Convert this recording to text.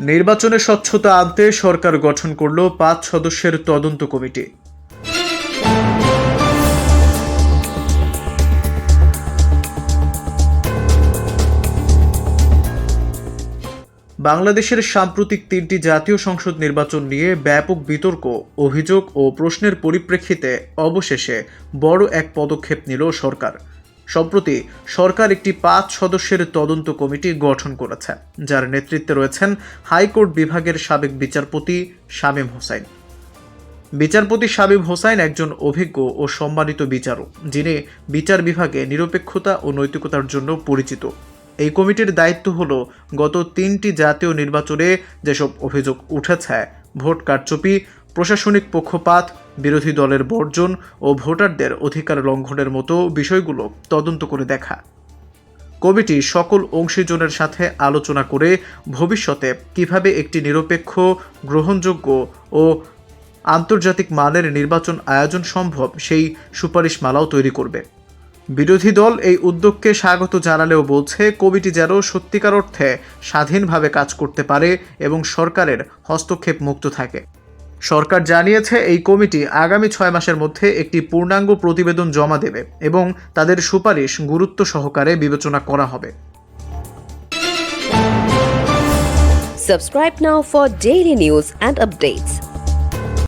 নির্বাচনে স্বচ্ছতা আনতে সরকার গঠন করল পাঁচ সদস্যের তদন্ত কমিটি। বাংলাদেশের সাম্প্রতিক তিনটি জাতীয় সংসদ নির্বাচন নিয়ে ব্যাপক বিতর্ক, অভিযোগ ও প্রশ্নের পরিপ্রেক্ষিতে অবশেষে বড় এক পদক্ষেপ নিল সরকার। সম্প্রতি সরকার একটি পাঁচ সদস্যের তদন্ত কমিটি গঠন করেছে, যার নেতৃত্বে রয়েছেন হাইকোর্ট বিভাগের সাবেক বিচারপতি শামীম হোসাইন। বিচারপতি শামীম হোসাইন একজন অভিজ্ঞ ও সম্মানিত বিচারক, যিনি বিচার বিভাগে নিরপেক্ষতা ও নৈতিকতার জন্য পরিচিত। এই কমিটির দায়িত্ব হল গত তিনটি জাতীয় নির্বাচনে যেসব অভিযোগ উঠেছে, ভোট কারচুপি প্রশাসনিক পক্ষপাত, বিরোধী দলের বর্জন ও ভোটারদের অধিকার লঙ্ঘনের মতো বিষয়গুলো তদন্ত করে দেখা। কমিটি সকল অংশীজনের সাথে আলোচনা করে ভবিষ্যতে কীভাবে একটি নিরপেক্ষ, গ্রহণযোগ্য ও আন্তর্জাতিক মানের নির্বাচন আয়োজন সম্ভব সেই সুপারিশমালাও তৈরি করবে। বিরোধী দল এই উদ্যোগকে স্বাগত জানালেও বলছে, কমিটি যেন সত্যিকার অর্থে স্বাধীনভাবে কাজ করতে পারে এবং সরকারের হস্তক্ষেপ মুক্ত থাকে। সরকার জানিয়েছে এই কমিটি আগামী ছয় মাসের মধ্যে একটি পূর্ণাঙ্গ প্রতিবেদন জমা দেবে এবং তাদের সুপারিশ গুরুত্ব সহকারে বিবেচনা করা হবে Subscribe now for daily news and updates.